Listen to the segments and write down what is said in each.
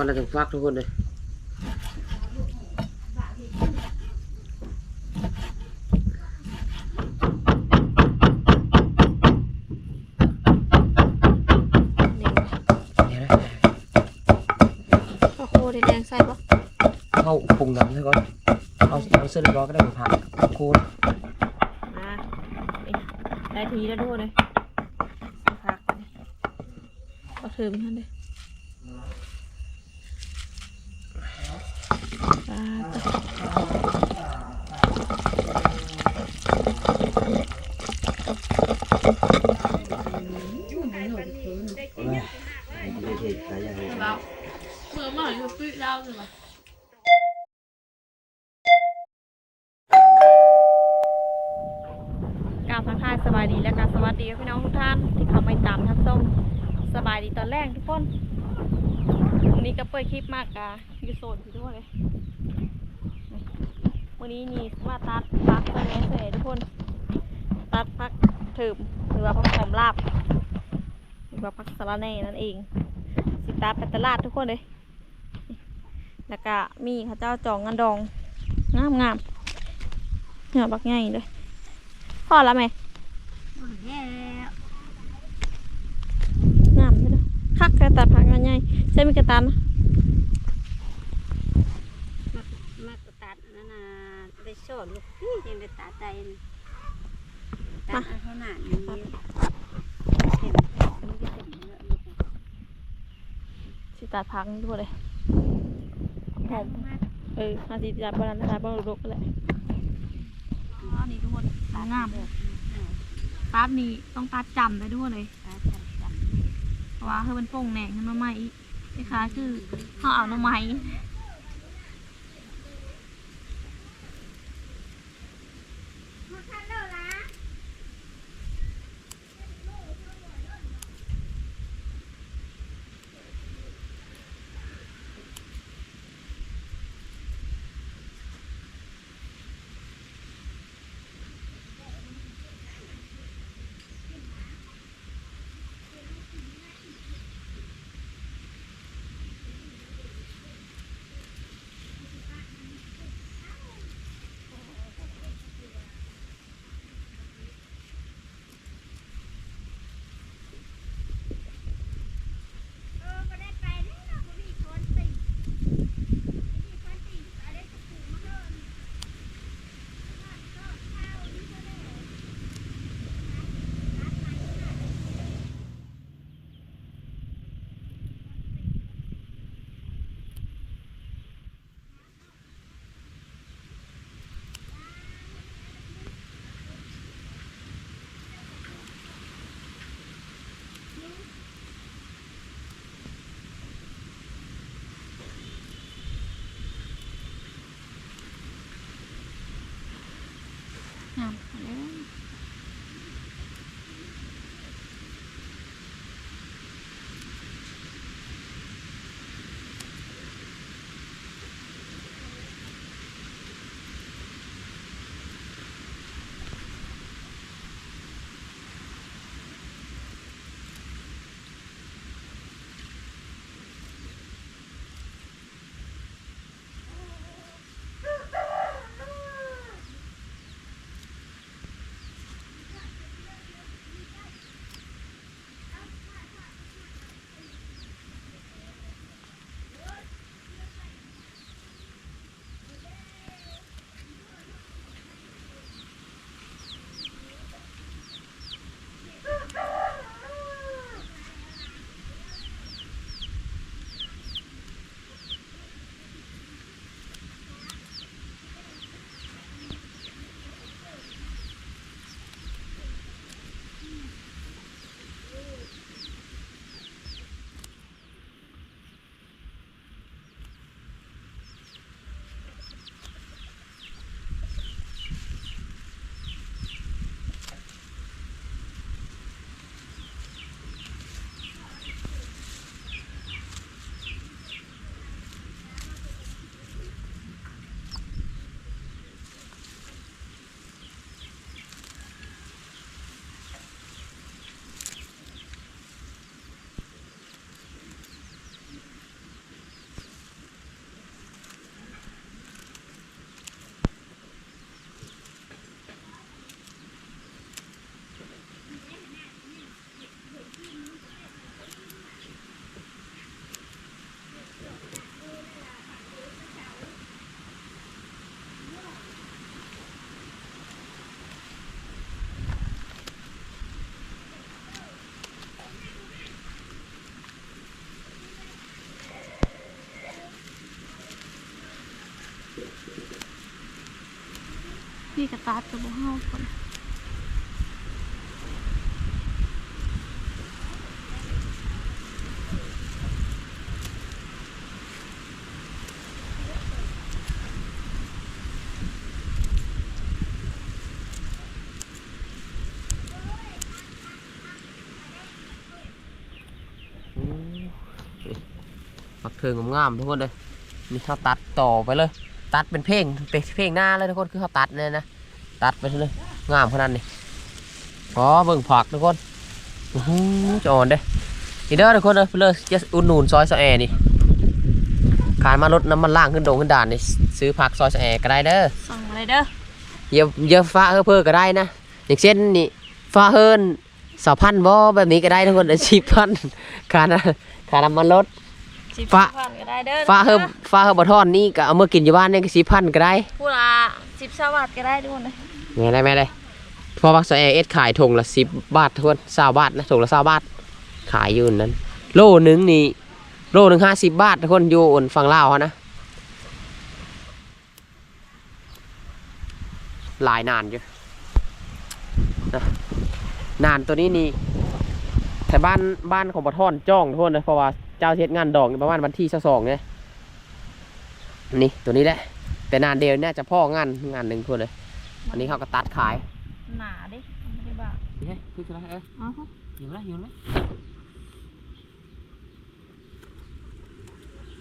วันละถึงฟักทุกคนเลยเดี๋ยวเดี๋ยวนะข้าวโพดแดงใส่ปะเข้าปรุงน้ำซะก่อนเอาเอาเส้นร้อนก็ได้มาผัดกับโคนมานี่ได้ทีแล้วด้วยเลยผักก็ถือมันนั่นเลยปลาตะ กล่าวทักทายสบายดี และการสวัสดีพี่น้องทุกท่านที่เข้ามาตามทับส้มสบายดีตอนแรกทุกคนวันนี้ก็เปิดคลิปมากกะอยู่โซนที่ด้วยเลยวันนี้นี่มาตัดพักตัวนี้เสร็จทุกคน ตัดพักถืมหรือว่าพักหอมลาบหรือว่าพักสะระแน่นั่นเอง สิตัดไปตลาดทุกคนเลยแล้วก็มีเข้าเจ้าจองเงินดองงามงามเหนือบักใหญ่เลยพอแล้วไหม งามไปเลยคักกระตัดผักกันใหญ่ใช่มีกระตันนะมากตัดนั่นน่ะได้สอนลูกพี่ยังได้ตัดได้นะตัดเอาเท่านั้นนี้เห็นมันจะเป็นเนื้อลูกสิตัดผักนี่ด้วยเลยหอมเออมาสิตัดบาลานตัดบาลานลูกก็แหละอ๋อนี่ทุกคนงาม ตัดนี่ต้องตัดจำได้ด้วยเลยตัดจับจับเพราะว่าคือมันโป่งแหน่งขึ้นมาใหม่อีกนะคะคือเขาเอาหน่อไม้ กระตัดกับบุเฮาคนอืมปักเทิงงามๆทุกคนเลยนี่เขาตัดต่อไปเลย ตัดเป็นเพลงเป็นเพลงหน้าเลยทุกคนคือเขาตัดเนี่ยนะ ตัดไปเลยงามขนาดนี้พอเบิ่งผักทุกคนอู้หูจะอ่อนเด้นี่เด้อทุกคนเลยเลยจะอุ่นหนุนซอยสะแอนี่ขายมารถน้ำมันล่างขึ้นโดงขึ้นด่านนี่ซื้อผักซอยสะแอก็ได้เด้อส่งอะไรเด้อเยอะเยอะฟ้าเฮอเพื่อก็ได้นะอย่างเช่นนี่ฟ้าเฮินสาวพันบ่แบบนี้ก็ได้ทุกคนสิบพันค่านะค่าน้ำมันรถสิบฟ้าพันก็ได้เด้อฟ้าเฮอฟ้าเฮอบ่ทอนนี่ก็เอามากินอยู่บ้านนี่ก็สิบพันก็ได้พูดละสิบสวัสดก็ได้ทุกคนเลย แม่ได้แม่ได้พอวักสแอเอสขายถุงละสิบบาททุกคนสาบาทนะถุงละสาบาท ขายอยู่นั้น โลหนึงนี่โลหนึ่งห้าสิบบาททุกคนอยู่อ่นฝั่งลาวเขานะ หลายนานอยู่นะนานตัวนี้นี่แต่บ้านบ้านของปะท่อนจ้องทุกคนเลยเพราะว่าเจ้าเทศงานดอกประมาณวันที่สองเนี่ยนี่ตัวนี้แหละแต่นานเดียวน่าจะพ่องานงานหนึ่งทุกคนเลย อันนี้เขาก็ตัดขาย หนาดิไม่ได้บ้านี่ไงคืออะไรเอออ๋ออยู่ไหมอยู่ไหม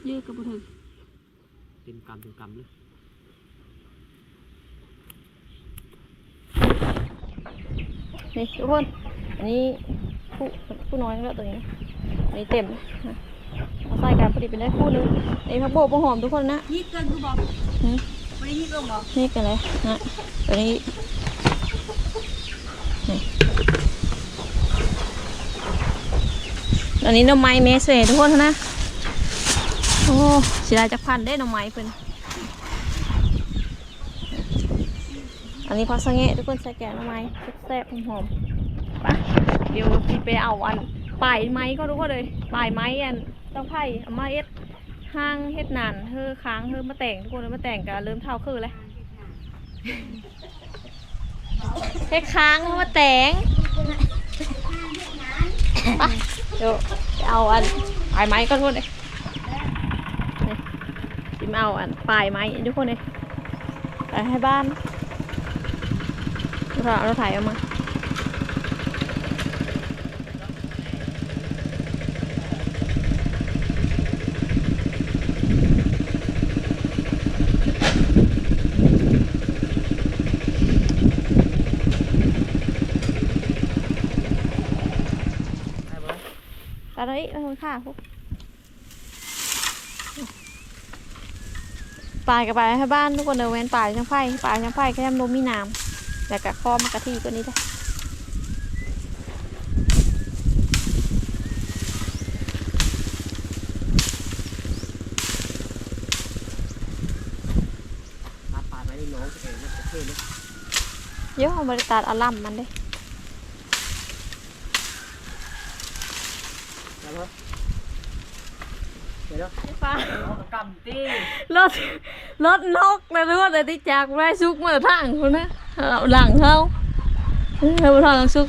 ยืดกับบุถึงเต็มกำเต็มกำเลยนี่ทุกคน อันนี้ผู้ผู้น้อยแล้วตัวนี้อันนี้เต็มนะเอาใส่กันพอดีเป็นได้คู่หนึงไอ้พักโบกผักหอมทุกคนนะนี่เกินคือบอกหืมไม่ได้ นี่กันเลยนะตัวนี้นี่อันนี้น่อไม้เมสเวทุกคนนะ โอ้สีดายจะพันได้น่อไม้เพิ่นอันนี้พักสะเงะทุกคนใส่แกงน่อไม้แซ่บๆหอมๆไปเดี๋ยวพี่ไปเอาอันปลายไม้ก็ทุกคนเลยปลายไม้อันเจ้าไผ่เอามาเอ็ด ห้างเฮ็ดนานเฮอค้างเฮอมาแต่งทุกคนเลยมาแต่งกันเริ่มเท่าคือเลยเฮ็ดค้างเฮอมาแต่งไปเดี๋ยวเอาอันปลายไม้ก็ทุกคนเลยจิมเอาอันปลายไม้ทุกคนเลยไปให้บ้านเราเราถ่ายออกมา เราคนค่ะพวกปลายกับปลายให้บ้านทุกคนเดินเว้นปลายช่างไฟปลายช่างไฟแค่นมมีน้ำแล้วก็ข้อมากะทิตัวนี้ได้อตัดปลายไม้นี่น้องเองนะเท่เลยเยอะเอาบริตาดอลัมมันเด้อแล้วเนาะเดี๋ยวเนาะ ฟ้า เอากำตี รถรถนกนะทุกคนเลยที่จากแม่ซุกมาทางคนนะหลังเขาเขาทางซุก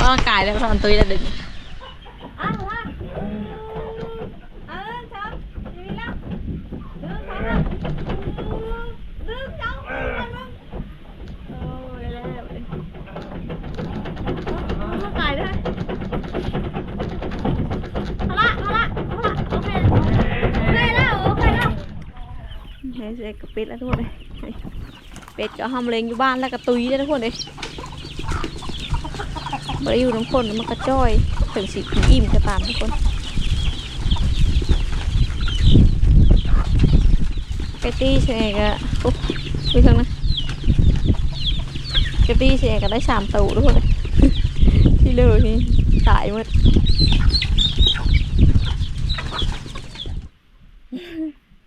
ว่ากายแล้วทางตุยแล้วดึง แล้วทุกคนเลยเป็ดก็ห้ามเลงอยู่บ้านแล้วก็ตุยได้ทุกคนเลยมาอยู่น้ำคนมันก็จ้อยถึงสิกินอิ่มจะตามทุกคนเป็ดตี้เสกอะปุ๊บไปทางนั้นเป็ดตี้เสกก็ได้สามตัวทุกคนเลยที่เลือนี่ตายหมด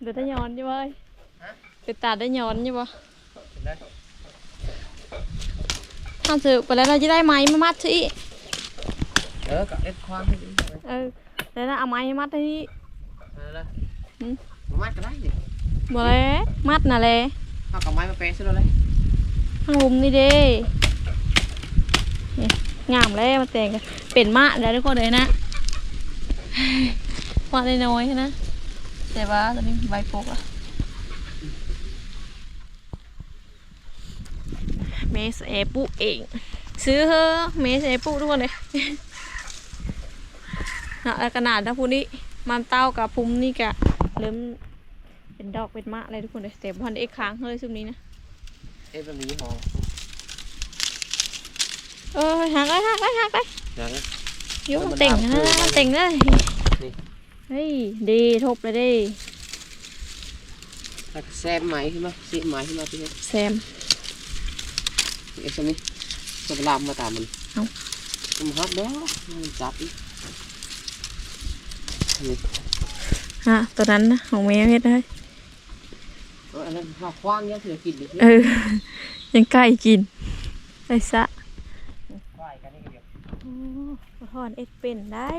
เดี๋ยวได้ย้อนอยู่เว้ย เป็นตาได้ย้อนอยู่ปะถ้าซื้อไปแล้วเราจะได้ไม้มามัดสิเออกับเอ็ดความให้ดีเออแล้วเราเอาไม้มามัดที่เอาละหืมมามัดก็ได้นี่บ่เลยมัดน่ะเลยเอากับไม้มาเปะซะเลยข้างลุมนี่เด้นี่งามแล้วมาแต่งกันเป็นมะแล้วทุกคนเลยนะว่าได้น้อยๆนะแต่ว่าตอนนี้ใบปกอะเม สเอปุเอง ซื้อเฮอะเมสเอปุทุกคนเลยนะแล้วขนาดถ้าพูนี้มันเต้ากับพุ้มนี่กะเริ่มเป็นดอกเป็นมะอะไรทุกคนเลยแต่พันเอกค้างเลยช่วงนี้นะเอ๊ะแบบนี้หอเออหักเลยหักเลยหักเลยอย่างอยุ่มันเต่งนะมันเต่งเลยนี่เฮ้ยดีทบเลยดิถ้าแซมไหมขึ้นมาซีไหมขึ้นมาพี่เฮ็ดแซม เอ๊ะสมิจะไปลามมาตามมันเอ้ามันฮักเด้อมันจับอีกนี่ฮะตัวนั้นนะของแมวเฮ็ดได้เอออันนั้นข้าวคว้างเนี่ยเสือกินดิเออยังใกล้กินไอ้สะควายกันนี่ก็เดียวโอ้ขอถอนเอ็ดเป็นได้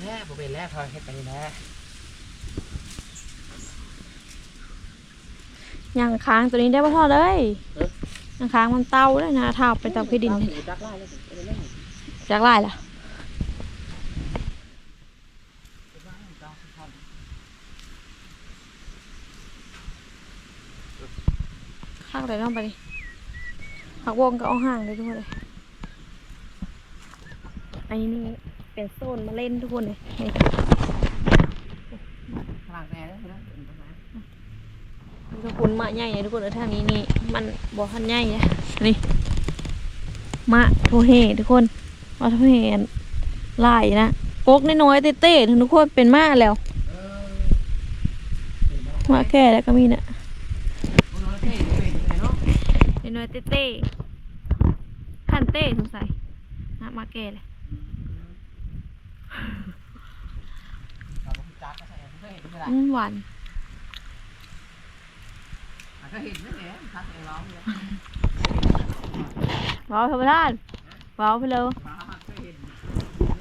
แน่บ่เป็นแล้วเขาเฮ็ดไปนี่แหละ ยังค้างตัวนี้ได้ป่ะทอดเลยยังค้างมันเต้าเลยนะเท้าไปเตาขี้ดินเอาหูจักไล่เลยเอาเลยจากลายล่ะข้างเลยน้องไปดิหักวงก็เอาห่างเลยทุกคนเลยอันนี้นี่เป็นโซนมาเล่นทุกคนเลยนี่พลังแน่เลยนะ ทุกคนมะใหญ่เลยทุกคนเออทางนี้นี่มันบ่ทันใหญ่นะนี่มะโทเฮทุกคนมะโทเฮลายนะกกน้อยๆเต้ๆถึงทุกคนเป็นมะแล้วมะแก่แล้วก็มีน่ะมันน้อยเท่เป็นไงเนาะน้อยๆเต้ๆขั้นเต้สงสัยนะมะแก่เลยเราก็จักก็ใส่ก็เห็นไม่ได้อืมหวานก็ เห็นแน่ทักเองร้องเลยว้าธรรมชาบ้าวไปเลยฟ้าก็เห็น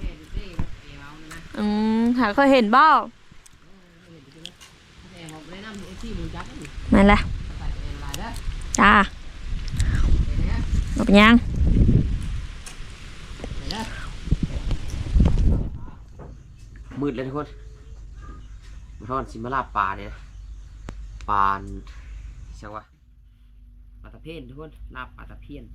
เห็นเท่เลวอืมหาเคยเห็นบ้ามแนะนำไอ้ที่มึงจักนี่นั่นแหละใส่เองลายเด้อจ้าเห็นไหมเอาไปยังมืดเลยทุกคนมาทอดซิมาลาปลาเนี่ยปลา เชียววะปลาตะเพียนทุกคนลาบปลาตะเพียน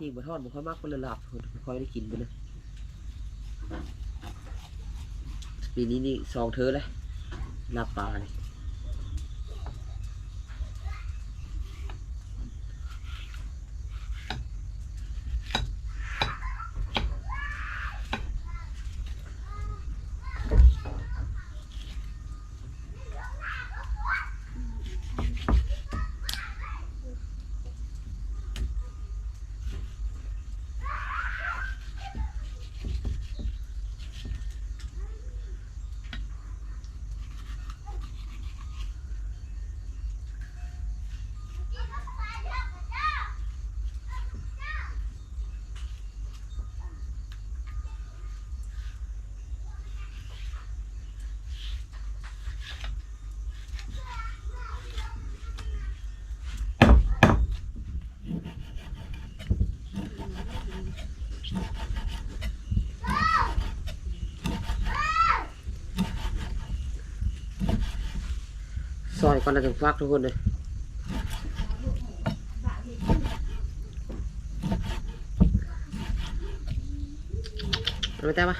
จริงบะทอดมันค่อยมากคนละลาบทุกคนไม่ค่อยได้กินไปเลยปีนี้นี่สองเธอเลยลาบปลาเลย อยก่อนนะถึงฟักทุกคนเลยเอาไปแต่ปะ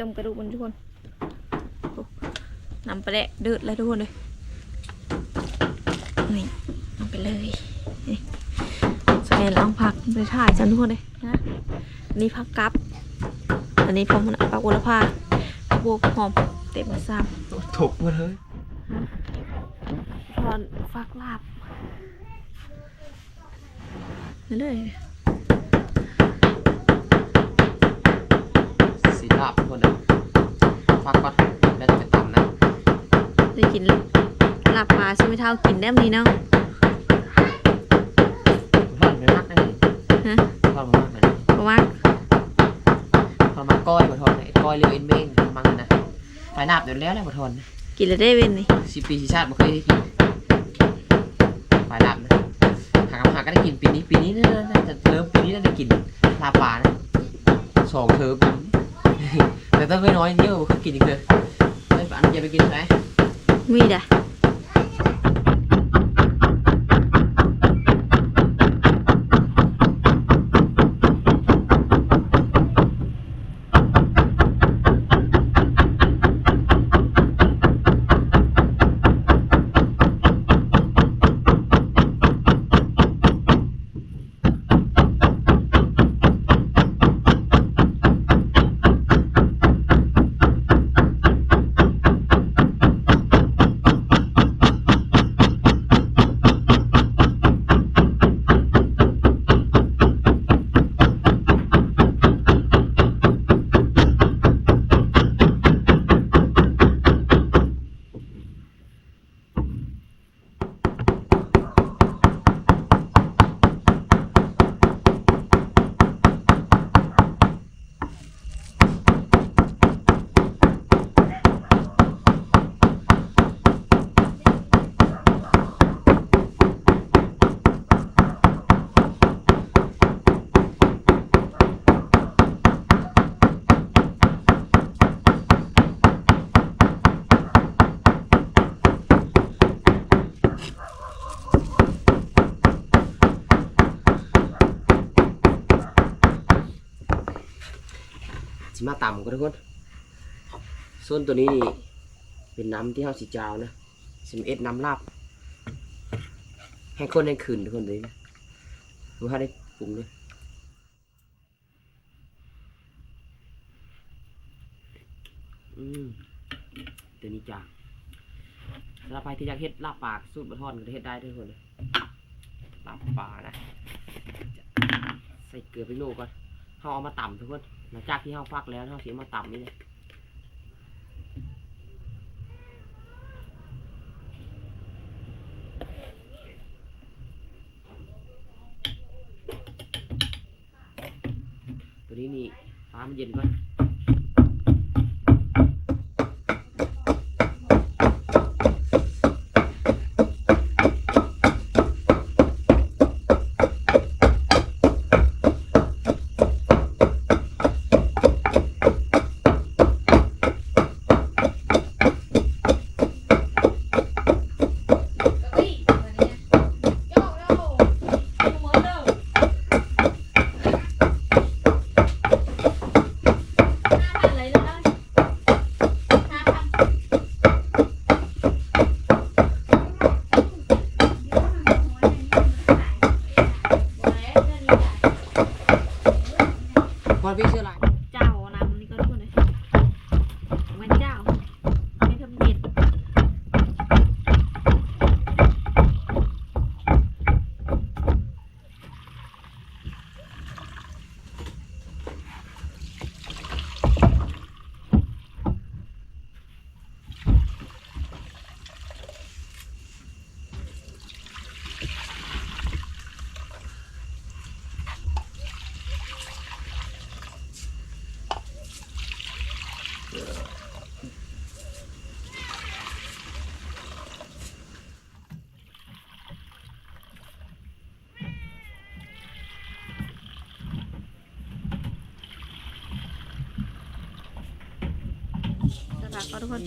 เดี๋ยวสิต้มกระดูกมันทุกคนโอ้นำไปแล้วเดือดเลยทุกคนเลยนี่นำไปเลยนี่สแกนล้างผักไปถ่ายจันทุกคนเลยนะอันนี้ผักกับอันนี้พอมันปักอุลภาบวกหอมเต็มซ้ถูกหมาเลยำทอนฟักลาบนั่นเลย สีลาบทุกคนเลยฟักก่อนแล้วจะไปตำนะ ได้ กินลาบปลาใช่ไหมเท่ากินได้มั้ยเนาะทอดไม่มากนะนี่ฮะทอดไม่มากนะนี่เพราะว่าทอดมาก้อยมาทอดนะไอ้ก้อยเรียวเอ็นเบงทอดมังนะไฟลาบเดี๋ยวแล้วแหละมาทอดนะกินแล้วได้เว้นนี่สิปีสิชาติไม่เคยได้กินไฟลาบนะหากหาก็ได้กินปีนี้ปีนี้น่าจะเริ่มปีนี้น่าจะกินลาบปลานะสองเทอมแต่ถ้าไม่น้อยเยอะก็กินอีกเลยไม่อันอย่าไปกินไห นมี ต่ำก็ทุกคนส่วนตัวนี้นี่เป็นน้ำที่เฮาสิจาวนะสิมเอ็ดน้ำลาบให้คนให้ขืนทุกคนเลยนะว่าได้ปรุงเลยอืมตัวนี้จ้าสำหรับใครที่อยากเฮ็ดลาบปากสูตรบะทอนก็เฮ็ดได้ทุกคนเลยลาบปลานะใส่เกลือไปโลก่อน เขาเอามาต่ำทุกคนหลังจากที่เขาฟักแล้วเขาเสียมาต่ำนี่เลยตัวนี้นี่ฟ้ามันเย็นก่อนพอพี่เชื่ออะไร เจ้านำนี่ก็ทุกคนเลยมันเจ้าไม่ทำเย็น สำหรับก็ทุกคน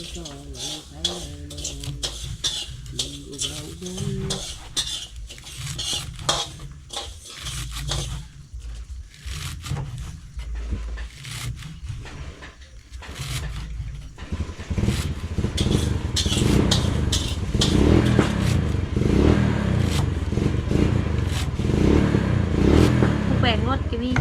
ผู้แบ่งรถก็มี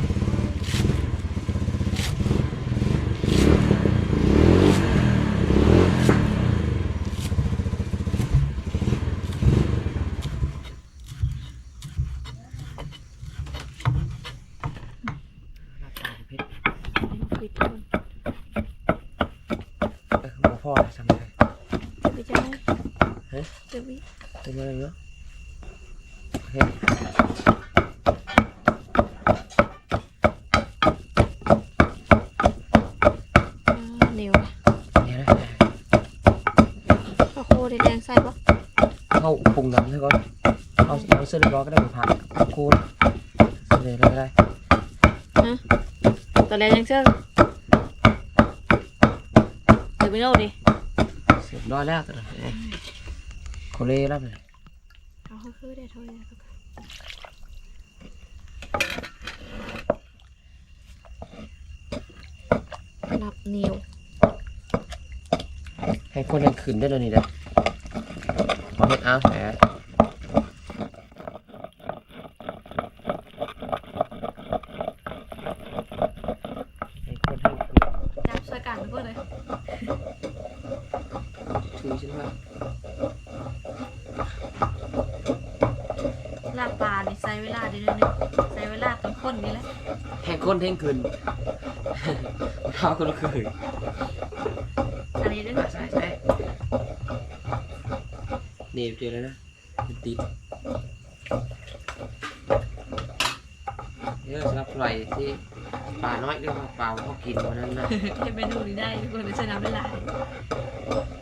เดี๋ยววิ เติมอะไรเนาะโอเค อ่าเหนียว เดี๋ยวนะ ข้าวโพดแดงใส่ปะ เข้าปรุงน้ำให้ก่อนเอาเอาเสื้อเรียบร้อยก็ได้ผักโคนเสร็จเลยก็ได้ ตอนแรกยังเชื่อเดี๋ยวไปโน่นดิ เสร็จร้อยแล้วตัวนี้โคเล่แล้วเลย เอาเข้าคือได้เท่าไหร่ รับเหนียวให้คนยังขึ้นได้เลยนี่นะพอเห็ดเอาแหมให้คนให้ขึ้นจับสกัดเพื่อเลยถือใช่ไหมลาบปลานี่ใส่เวลาเดียวนึงใส่เวลาตอนคนนี่แหละให้คนเท่งขึ้น เท้าคนละคืนอันนี้ด้วยเหรอใช่ใช่เนี่เจอแล้วนะมันติดเยอะสำหรับใครที่ปลาน้อยเรียกว่าปลาเขากินวันนั้นนะให้เมนูนี้ได้ทุกคนจะใช้น้ำได้หลาย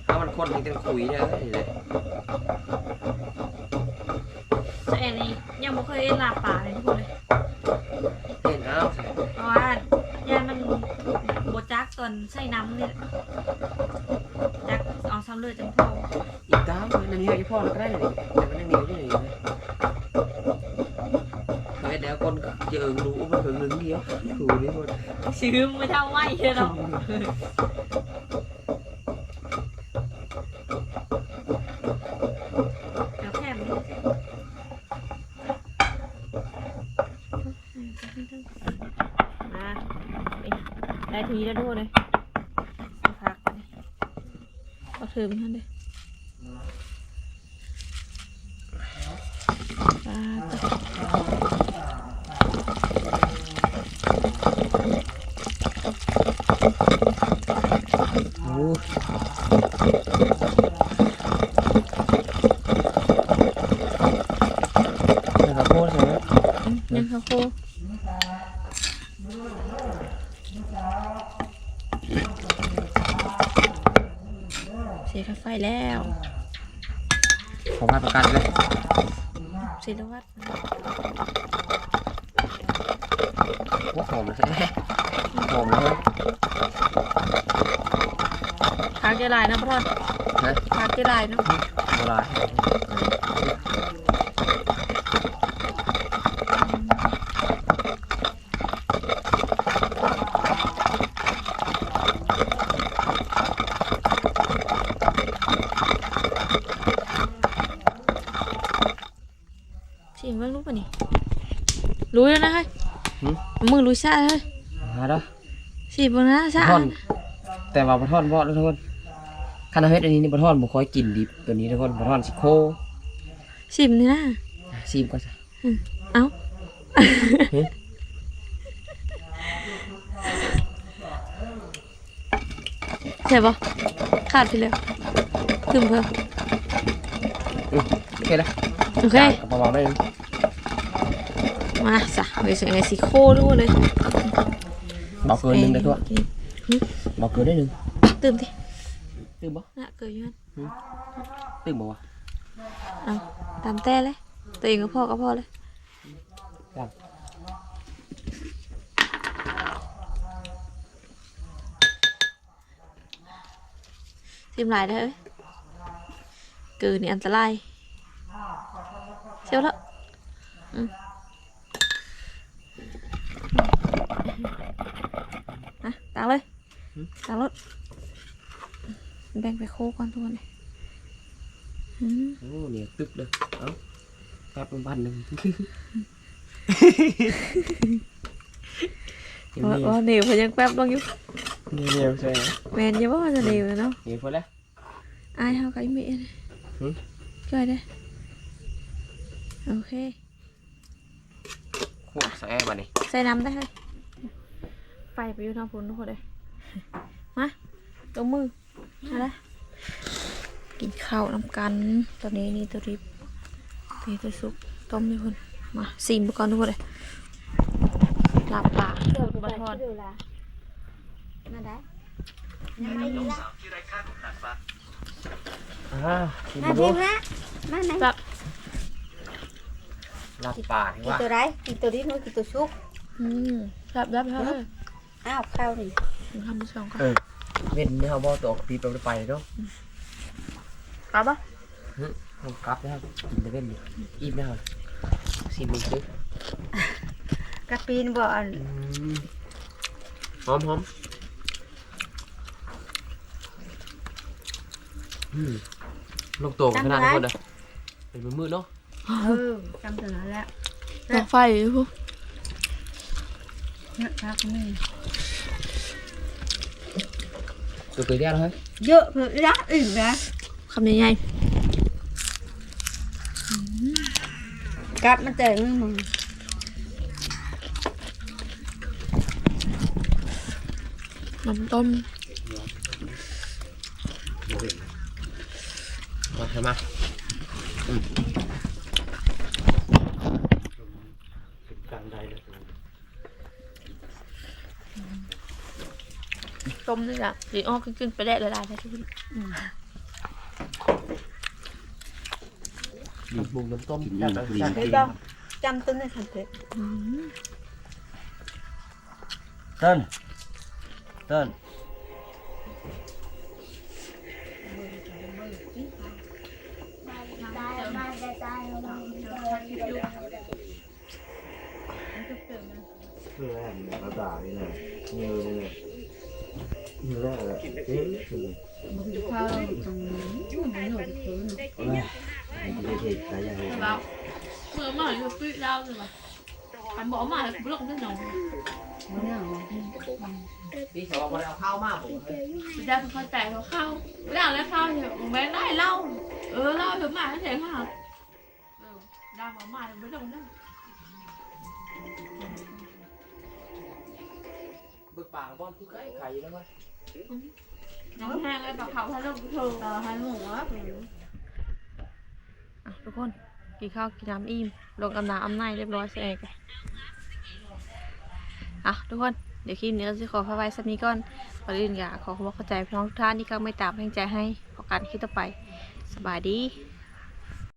ถ้ามันคนมันจะคุยเนี่ยนี่เลยแต่อันนี้ยังไม่เคยเอ็นลาปลาเลยทุกคนเลย เห็นเอา เพราะว่าย่านมันบดจักตอน ใส่น้ำเนี่ยจักเอาซ้ำเลือดจังพออีกตามมันนี่ให้พ่อแล้วก็ได้เลยแต่มันยังเหนียวอยู่เลยเฮ้ยเดี๋ยวคนเจอรู้ว่ามันถึงหนึ่งเดียวถูนี่หมดชื้มไม่เท่าไหวเลยเนาะ ああ。 พักเจรายนะพ่อทอนนะพักเจรายเนาะโบราณสิมึงรู้ป่ะนี่รู้แล้วนะเฮ้ยหืมมึงรู้ชาเฮ้ยมาแล้วสิบนะชาท่อน แต่ว่าบะท่อนเพราะทุกคน คานาเฮดอันนี้นี่บะท่อนบุค่อยกินดิบตัวนี้ทุกคนบะท่อนสิโคสิบนี่นะซีมก็จะเอ้าเฮ้ยใช่ปะขาดไปเลยถึงเพิ่มอืมโอเคแล้วโอเคกับประมาณได้นึงมาจ้ะไปใส่ไงสีโคด้วยเลยบอกเกินหนึ่งได้ทั่วบอกเกินได้หนึ่งตื่มดิตื่นบ่ น่ะเกิดอยังตื่นบ่วะเอาตามแต่เลยตัวเองก็พอก็พอ แล้วอืมอะตังเลยตังรถแบ่งไปโคก่อนทุกคนเลยอืมโอ้เนี่ยตึกเลยเอ้าแป๊บมันพันหนึ่งเดี๋ยวว่านี้ว่าเหนียวเพนยังแป๊บบ้างอยู่เดี๋ยวเดี๋ยวใช่ไหมแมนอยังว่าจะเหนียวเนาะเดี๋ยวพอแล้วอายเฮากับอีเมะนะหืมช่วยได้อโอเคโคตรแซ่บมานี่ใส่น้ำได้เลยไฟไปอยู่ทางพุ่นทุกคนเลยมาตรงมือ มาละกินข้าวน้ำกัน ตอนนี้นี่ตัวริบนี่ตัวซุปต้มนี่คนมาซีมไปก่อนทุกคนเลยลาบปากเดี๋ยวบัไปทอดดูละมาได้ยังไม่ดีละอ่ากินมามาดูเพียงละมาไหนแบบลาบปากกินว่าตัวไรกินตัวนี้นู้นกินตัวชุกอืมแบบแบบแบบแบบอ้าวข้าวนี่ทำไปสองกันเออ เว้นเนี่ยเขาบอกตัวปีไปไปเนาะกลับปะผมกลับนะครับกินได้เว้นนี่อิ่มนะครับซีมึงซื้อกระปีนบ่อันอืมหอมหอมอืมลูกโตกันขนาดนั้นเลยเป็นมือมืดเนาะเออจำตัวนั้นแล้วดอกไฟอยู่พวกเนี่ยพักนี่ตัวตัวเดียวเลยเยอะเลยรักอื่น นะคำใหญ่กลับมาแต่งมึงๆน้ำต้ม มาใช่ไหม ต้มนี่แหละสีอ้อขึ้นๆไปได้ละลายได้ทุกคนน้ำบุงน้ำต้มกินนี่นะกินเฮ้ยต้องจำตัวนี้ทันเถอะอืมเต้นเต้นคือแรกเนี่ยเราด่านี่นะเงี้ยเลยเนี่ยเงี้ยแรกเลย เอ๊ะคือข้าวตรงนี้ไม่หนุนคืนไอ้ที่เด็กๆตายยังไงเราเมื่อมาอยู่ปีเราเลยว่ะทำบอกมาแล้วกูเลิกได้หนองเนี่ยพี่ชาวบ้า นเอาข้าวมากผมไม่ได้เลยมึงไม่ได้เล่าเออเล่าถึงมาเฉยค่ะเออได้มาใหม่ไม่ต้องได้บึกป่าบอลคือไก่ไข่แล้วมั้ยน้องเลยปาเขาถ้ลูกเธอให้หมูอะทุกคน กินข้าวกินน้ำอิ่มลงกำน้ำอำไนเรียบร้อยเสร็จกันอะทุกคนเดี๋ยวคลิปนี้เราจะขอพาไว้สักนี้ก่อนก่อนอื่นก็ขอขอความเข้าใจพี่น้องทุกท่านที่เข้าไม่ตามแรงใจให้พอกันคลิปต่อไป สบายดี